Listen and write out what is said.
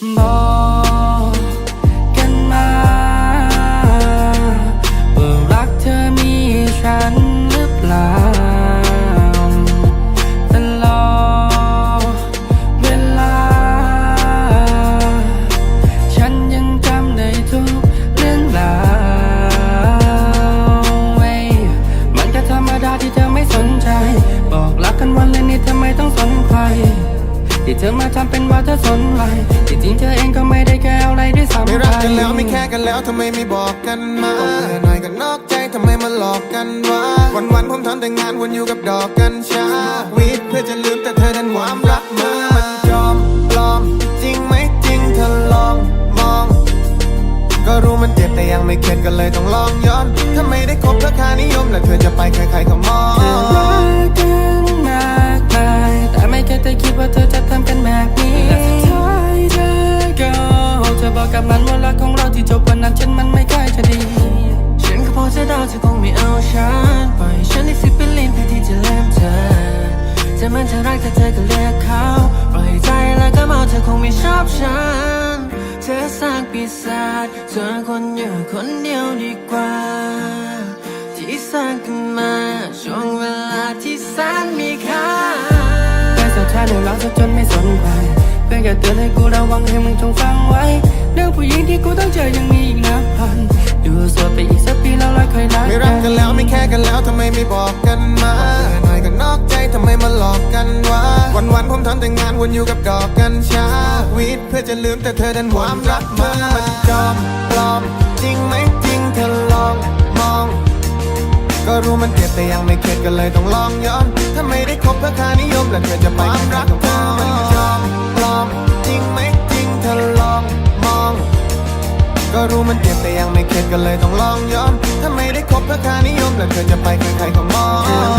Bye. เธอมาทำเป็นว่าเธอสนใจแต่จริงเธอเองก็ไม่ได้แก้อะไรด้วยซ้ำไปม่รักกันแล้วไม่แค่กันแล้วทำไมไม่บอกกันมาโอ้แค่หน่อยก็นอกใจทำไมมาหลอกกันวะวันวันๆผมทำแต่งานวนอยู่กับดอกกัญชาวีดเพื่อจะลืมแต่เธอดันหวามรักมามันจอมปลอม จริงไหมจริงเธอลองมอง ก็รู้มันเจ็บแต่ยังไม่เข็ดก็เลยต้องลองย้อน ถ้าไม่ได้คบเราคานิยมแล้วเธอจะไปใครๆก็มอง กับมันเว่าของเราที่จบวันนั้นฉันมันไม่ค่อยจะดี ฉันก็พอจะเดาเธอคงไม่เอาฉันปล่อยฉันได้สิบเป็นลิ้นเพื่อที่จะเล่มเธอจะมันจะรักแต่เธอก็เลือกเขาปล่อยใจแล้วก็เมาเธอคงไม่ชอบฉัน เธอสร้างปีศาจเธอคนอยู่คนเดียวดีกว่า ที่สร้างขึ้นมาช่วงเวลาที่แสนมีค่าแต่สุดท้ายเนี่ยเราจะจนไม่สนใจเพียงแค่เตือนให้กูระวังให้มึงจงฟังไว้ ไม่บอกกันมา หน่อยก็นอกใจทำไมมาหลอกกันวะ วันวันๆผมทำแต่งานวนอยู่กับดอกกัญชาวิทเพื่อจะลืมแต่เธอดันความรักมามันจอมปลอม จริงไหมจริงเธอลองมอง ก็รู้มันเจ็บแต่ยังไม่เข็ดก็เลยต้องลองย้อนถ้าไม่ได้คบเพื่อค่านิยมแล้วเธอจะไปความรักเธอมัน เจ็บแต่ยังไม่เข็ดก็เลยต้องลองย้อนถ้าไม่ได้คบเพื่อค่านิยมแล้วเธอจะไปใครๆก็มอง